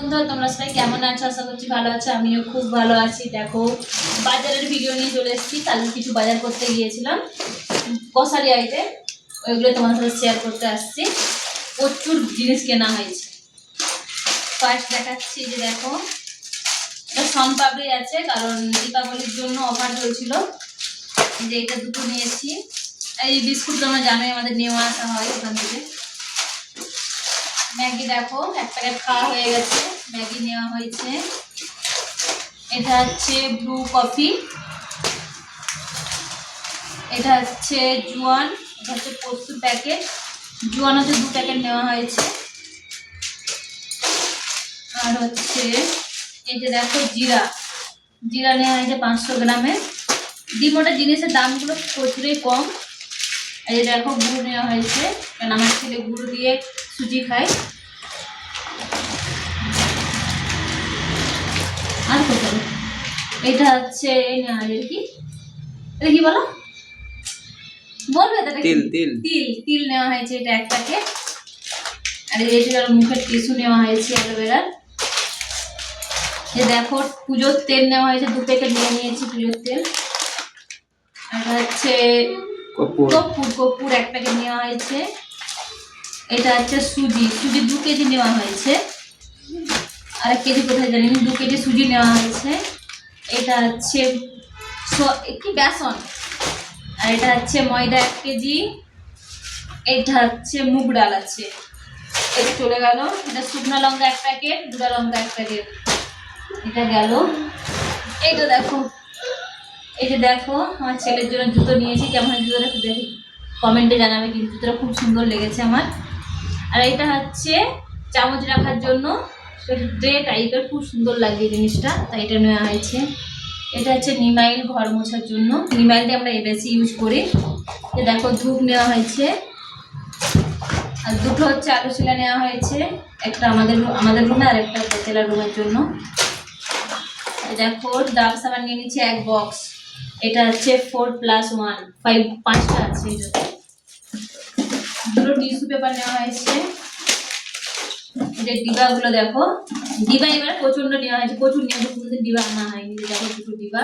বন্ধুরা তোমরা সবাই কেমন আছো? আশা করছি ভালো আছো, আমিও খুব ভালো আছি। দেখো, বাজারের ভিডিও নিয়ে চলে এসেছি। কালকে কিছু বাজার করতে গিয়েছিলাম কষারি আইতে ওইগুলো তোমার সাথে শেয়ার করতে আসছি। প্রচুর জিনিস কেনা হয়েছে। ফার্স্ট দেখাচ্ছি যে দেখো, এটা আছে, কারণ দীপাবলির জন্য অফার চলছিল যে এটা দুটো নিয়েছি। এই বিস্কুট তোমরা জানোই আমাদের নেওয়া আসা হয় ওখান থেকে। ম্যাগি দেখো, এক প্যাকেট খাওয়া হয়ে গেছে। ম্যাগি নেওয়া হয়েছে। এটা হচ্ছে ব্লু কফি। এটা হচ্ছে জোয়ান, এটা হচ্ছে পোস্তুর প্যাকেট। জোয়ান হচ্ছে দু প্যাকেট নেওয়া হয়েছে। আর হচ্ছে, এই যে দেখো জিরা। জিরা নেওয়া হয়েছে পাঁচশো গ্রামের ডিমোটা জিনিসের দামগুলো প্রচুরই কম। এই যে দেখো গুঁড়ো নেওয়া হয়েছে। কারণ আমার ছেলে গুঁড়ো দিয়ে সুজি খায়। আর কোথাও এটা হচ্ছে এই কি? এটা কি বলো? বলবে এটা তিল, তিল। তিল তিল নেওয়া হয়েছে এটা এক প্যাকেট। আর এই যে মুখের টিস্যু নেওয়া হয়েছে অ্যালোভেরার। যে দেখো পুজোর তেল নেওয়া হয়েছে দু প্যাকেট নিয়ে নিয়েছি পুজোর তেল। আর হচ্ছে কপুর কর্পূর কর্পূর এক প্যাকেট নেওয়া হয়েছে। এটা হচ্ছে সুজি সুজি দু কেজি নেওয়া হয়েছে। আর এক কেজি কোথায় জানি দু কেজি সুজি নেওয়া হয়েছে এটা হচ্ছে কি বেসন? আর এটা হচ্ছে ময়দা এক কেজি। এটা হচ্ছে মুগ ডাল আছে। এটা চলে গেল। এটা শুকনো লঙ্কা এক প্যাকেট, গুঁড়া লঙ্কা এক প্যাকেট। এটা গেল। এইটা দেখো। এই যে দেখো, আমার ছেলের জন্য জুতো নিয়েছি। কেমন জুতোটা দেখো। কমেন্টে জানাবে কিন্তু জুতোটা খুব সুন্দর লেগেছে আমার। আর এটা হচ্ছে চামচ রাখার জন্য। ট্রে টাইপের খুব সুন্দর লাগে জিনিসটা তাই এটা নেওয়া হয়েছে। এটা হচ্ছে নিমাইল ঘর মোছার জন্য। নিমাইলটা আমরা বেশি ইউজ করি। যে দেখো ধূপ নেওয়া হয়েছে। আর দুটো হচ্ছে আলু শিলা নেওয়া হয়েছে। একটা আমাদের আমাদের রুমে আর একটা বেচেলার রুমের জন্য। দেখো, ডাব সাবান নিয়ে নিচ্ছে এক বক্স এটা হচ্ছে ফোর প্লাস ওয়ান ফাইভ পাঁচটা আছে দুটো টিস্যু পেপার নেওয়া হয়েছে। যে ডিবাগুলো দেখো ডিবা এবার প্রচণ্ড নেওয়া হয়েছে প্রচুর নিয়ে কোনোদিন ডিবা আনা হয়নি দেখো দুটো ডিবা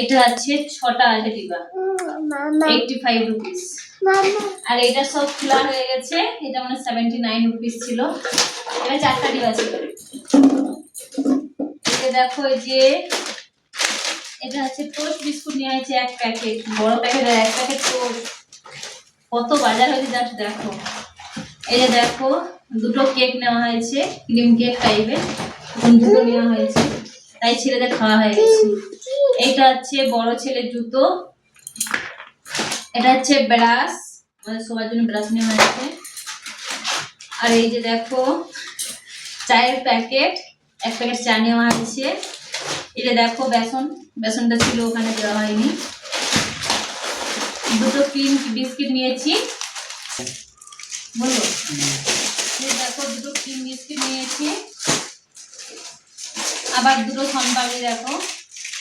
এটা আছে ছটা আছে ডিবা এইটটি ফাইভ রুপিস আর এটা সব খোলা হয়ে গেছে এটা মানে সেভেন্টি নাইন রুপিস ছিল। এটা চারটা ডিবা ছিল। এটা দেখো যে এটা হচ্ছে টোস্ট বিস্কুট নিয়ে হয়েছে এক প্যাকেট বড় প্যাকেট এক প্যাকেট টোস্ট কত বাজার হয়েছে জাস্ট দেখো। এই যে দেখো দুটো কেক নেওয়া হয়েছে ক্রিম কেক টাইপের দুটো নেওয়া হয়েছে, তাই ছেলেদের খাওয়া হয়ে গেছে। এইটা হচ্ছে বড় ছেলের জুতো। এটা হচ্ছে ব্রাশ, আমাদের সবার জন্য ব্রাশ নেওয়া হয়েছে। আর এই যে দেখো, চায়ের প্যাকেট, এক প্যাকেট চা নেওয়া হয়েছে। এটা দেখো বেসন, বেসনটা ছিল, ওখানে দেওয়া হয়নি। দুটো ক্রিম বিস্কিট নিয়েছি। এই দেখো দুটো ক্রিম বিস্কিট নিয়েছি। আবার দুটো সনপাপড়ি দেখো।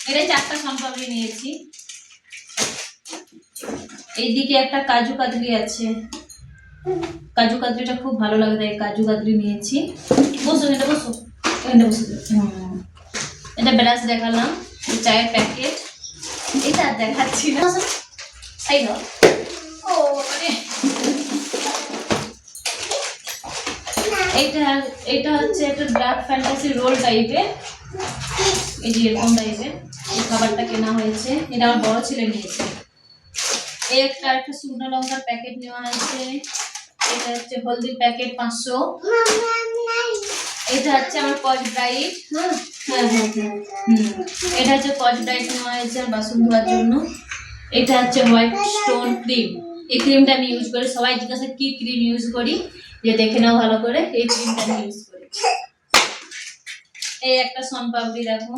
এটা চারটা সনপাপড়ি নিয়েছি। এইদিকে একটা কাজু কাতলি আছে। কাজু কাতলিটা খুব ভালো লাগে, তাই কাজু কাতলি নিয়েছি। বসো এটা বসো। এখানে বসে। এটা ব্রাশ দেখালাম চায়ের প্যাকেট। এটা দেখাচ্ছি না। তাই না ও মানে এইটা এটা হচ্ছে একটা ব্ল্যাক ফ্যান্টাসি রোল টাইপের এই যে এরকম টাইপের এই খাবারটা কেনা হয়েছে। এটা আমার বড় নিয়েছে। এই একটা শুকনো লঙ্কার প্যাকেট নেওয়া হয়েছে। এটা হচ্ছে হলদির প্যাকেট পাঁচশো। এটা হচ্ছে আমার কচ হ্যাঁ হ্যাঁ হ্যাঁ হ্যাঁ হুম। এটা হচ্ছে কচ নেওয়া হয়েছে আমার বাসন ধোয়ার জন্য। এটা হচ্ছে হোয়াইট স্টোন ক্রিম এই ক্রিমটা আমি ইউজ করি। সবাই জিজ্ঞাসা, কি ক্রিম ইউজ করি? যে দেখে নাও ভালো করে এই ক্রিমটা আমি ইউজ করি। এই একটা সনপাপড়ি দেখো।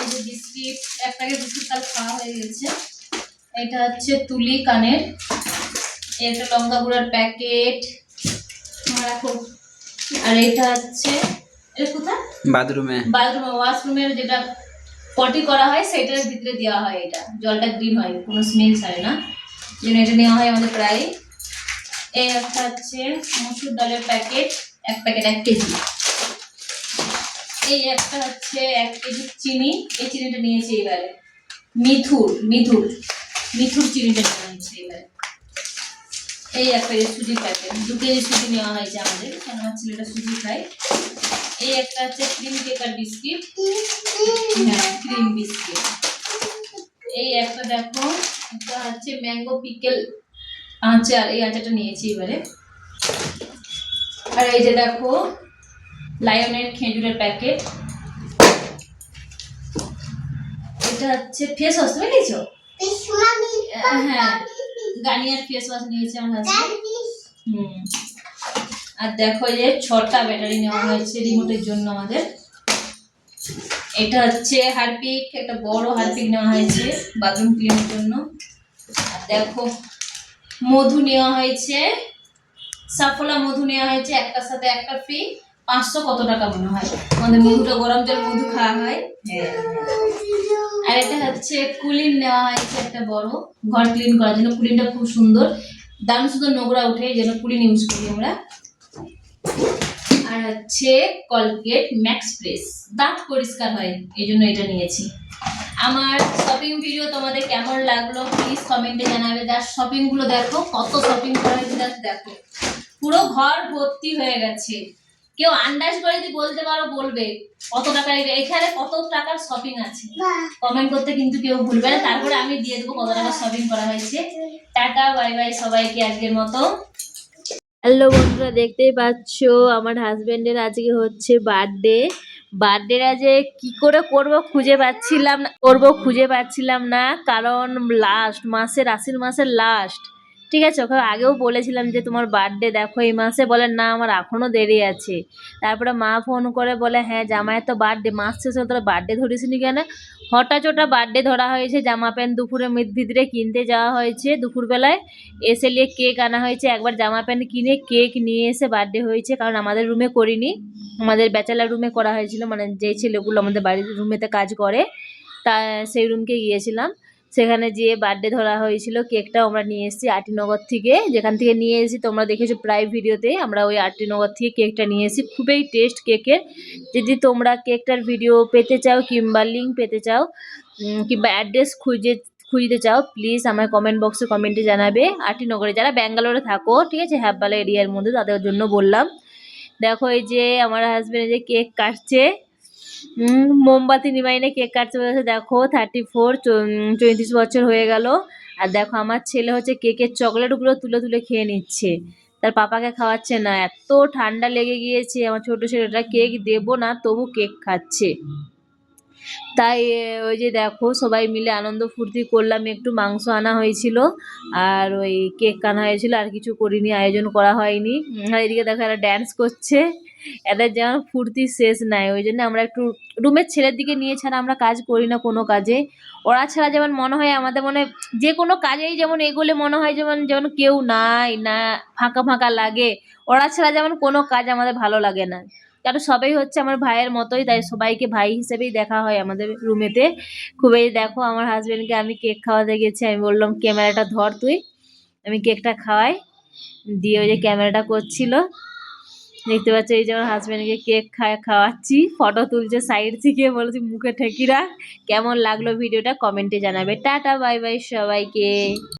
এই যে বিস্কিট এক প্যাকেট বিস্কিট কাল খাওয়া হয়ে গেছে। এটা হচ্ছে তুলি কানের। এই একটা লঙ্কা গুঁড়ার প্যাকেট। রাখো আর এটা হচ্ছে এটা কোথায়? বাথরুমে। বাথরুম ওয়াশরুমের যেটা পটি করা হয় সেটার ভিতরে দেওয়া হয় এটা। জলটা গ্রিন হয় কোনো স্মেল ছাড়ে না। যেন এটা নেওয়া হয় আমাদের প্রায় এই একটা হচ্ছে মসুর ডালের প্যাকেট, এক প্যাকেট এক কেজি। এই একটা হচ্ছে এক কেজি চিনি, এই চিনিটা নিয়েছি এবারে। মিথুর মিথুর মিথুর চিনিটা নেওয়া হয়েছে এবারে। এই এক প্যাকেট সুজি প্যাকেট, দু কেজি সুজি নেওয়া হয়েছে আমাদের কারণ আমার ছেলেটা সুজি খায়। এই একটা হচ্ছে ক্রিম কেকার বিস্কিট হ্যাঁ ক্রিম বিস্কিট এই একটা দেখো, একটা হচ্ছে ম্যাঙ্গো পিকেল আচার এই আচারটা নিয়েছি এবারে। আর এই যে দেখো লায়নের খেজুরের প্যাকেট এটা হচ্ছে ফেস ওয়াশ তুমি নিয়েছো? হ্যাঁ গার্নিয়ার ফেস ওয়াশ নিয়েছে আমার হুম। আর দেখো এই যে ছটা ব্যাটারি নেওয়া হয়েছে রিমোটের জন্য আমাদের। এটা হচ্ছে হারপিক একটা বড় হারপিক নেওয়া হয়েছে বাথরুম ক্লিনের জন্য। আর দেখো মধু নেওয়া হয়েছে। সাফলা মধু নেওয়া হয়েছে একটার সাথে একটা ফ্রি পাঁচশো কত টাকা মনে হয়? আমাদের মধুটা গরম জল মধু খাওয়া হয়। হ্যাঁ। আর এটা হচ্ছে কুলিন নেওয়া হয়েছে একটা বড়। ঘর ক্লিন করার জন্য। কুলিনটা খুব সুন্দর। দারুণ সুন্দর নোংরা উঠে এই জন্য কুলিন ইউজ করি আমরা। আর হচ্ছে কলগেট ম্যাক্স প্রেস দাঁত পরিষ্কার হয় এই জন্য এটা নিয়েছি। আমার শপিং ভিডিও তোমাদের কেমন লাগল? প্লিজ কমেন্টে জানাবে। যার শপিংগুলো দেখো কত শপিং করা হয়েছে দেখো। পুরো ঘর ভর্তি হয়ে গেছে। কেউ আন্দাজ করে যদি বলতে পারো বলবে। কত টাকার এখানে কত টাকার শপিং আছে? কমেন্ট করতে কিন্তু কেউ ভুলবে না। তারপরে আমি দিয়ে দেবো কত টাকা শপিং করা হয়েছে। টাটা বাই বাই সবাইকে আজকের মতো। হ্যালো বন্ধুরা দেখতেই পাচ্ছ আমার হাজবেন্ডের আজকে হচ্ছে বার্থডে বার্থডেটা যে কি করে করব খুঁজে পাচ্ছিলাম করব খুঁজে পাচ্ছিলাম না, কারণ লাস্ট মাসের, আশ্বিন মাসের লাস্ট ঠিক আছে, ওকে আগেও বলেছিলাম যে তোমার বার্থডে দেখো এই মাসে, বলে না আমার এখনও দেরি আছে। তারপরে মা ফোন করে বলে হ্যাঁ জামাইয়ের তো বার্থডে মাস শেষ তোরা বার্থডে ধরিসনি কেন? হঠাৎ ওটা বার্থডে ধরা হয়েছে, জামা প্যান্ট দুপুরে ভিতরে কিনতে যাওয়া হয়েছে। দুপুরবেলায় এসে নিয়ে কেক আনা হয়েছে, একবার জামা প্যান্ট কিনে কেক নিয়ে এসে বার্থডে হয়েছে, কারণ আমাদের রুমে করিনি। আমাদের ব্যাচেলার রুমে করা হয়েছিল মানে যে ছেলেগুলো আমাদের বাড়ির রুমেতে কাজ করে, তা সেই রুমকে গিয়েছিলাম। সেখানে যেয়ে বার্থডে ধরা হয়েছিল কেকটাও আমরা নিয়ে এসেছি আটিনগর থেকে। যেখান থেকে নিয়ে এসেছি, তোমরা দেখেছ প্রায় ভিডিওতে আমরা ওই আটিনগর থেকে কেকটা নিয়ে এসেছি। খুবই টেস্ট কেকের যদি তোমরা কেকটার ভিডিও পেতে চাও কিংবা লিঙ্ক পেতে চাও কিংবা অ্যাড্রেস খুঁজে, খুঁজতে চাও প্লিজ আমার কমেন্ট বক্সে কমেন্টে জানাবে। আটিনগরে যারা ব্যাঙ্গালোরে থাকো, ঠিক আছে? হ্যাপবালা এরিয়ার মধ্যে, তাদের জন্য বললাম। দেখো এই যে আমার হাজবেন্ড যে কেক কাটছে মোমবাতি নিমাইনে কেক কাটছে বলেছে, দেখো থার্টি ফোর চৌত্রিশ বছর হয়ে গেল। আর দেখো, আমার ছেলে হচ্ছে কেকের চকলেটগুলো তুলে তুলে খেয়ে নিচ্ছে। তার পাপাকে খাওয়াচ্ছে না, এত ঠান্ডা লেগে গিয়েছে। আমার ছোট ছেলেটা কেক দেবো না, তবু কেক খাচ্ছে। তাই ওই যে দেখো, সবাই মিলে আনন্দ ফুর্তি করলাম, একটু মাংস আনা হয়েছিল। আর ওই কেক আনা হয়েছিল, আর কিছু করিনি, আয়োজন করা হয়নি। আর এদিকে দেখো এরা ড্যান্স করছে। এদের যেমন ফুর্তি শেষ নাই, ওই জন্য আমরা একটু রুমের ছেলের দিকে নিয়ে ছাড়া আমরা কাজ করি না কোনো কাজে। ওরা ছাড়া যেমন মনে হয় আমাদের মনে যে কোনো কাজেই যেমন এগোলে মনে হয় যেমন যেমন কেউ নাই, না, ফাঁকা ফাঁকা লাগে। ওরা ছাড়া যেমন কোনো কাজ আমাদের ভালো লাগে না। কারণ সবাই হচ্ছে আমার ভাইয়ের মতোই, তাই সবাইকে ভাই হিসেবেই দেখা হয় আমাদের রুমেতে খুবই দেখো আমার হাজব্যান্ডকে আমি কেক খাওয়াতে গেছি, আমি বললাম, ক্যামেরাটা ধর তুই। আমি কেকটা খাওয়াই, দিয়ে ওই যে ক্যামেরাটা করছিল। দেখতে পাচ্ছ, এই যে আমার হাজব্যান্ডকে কেক খায়, খাওয়াচ্ছি। ফটো তুলছে সাইড থেকে, বলছি মুখে ঠেকিরা। কেমন লাগল ভিডিওটা কমেন্টে জানাবে। টাটা বাই বাই সবাইকে।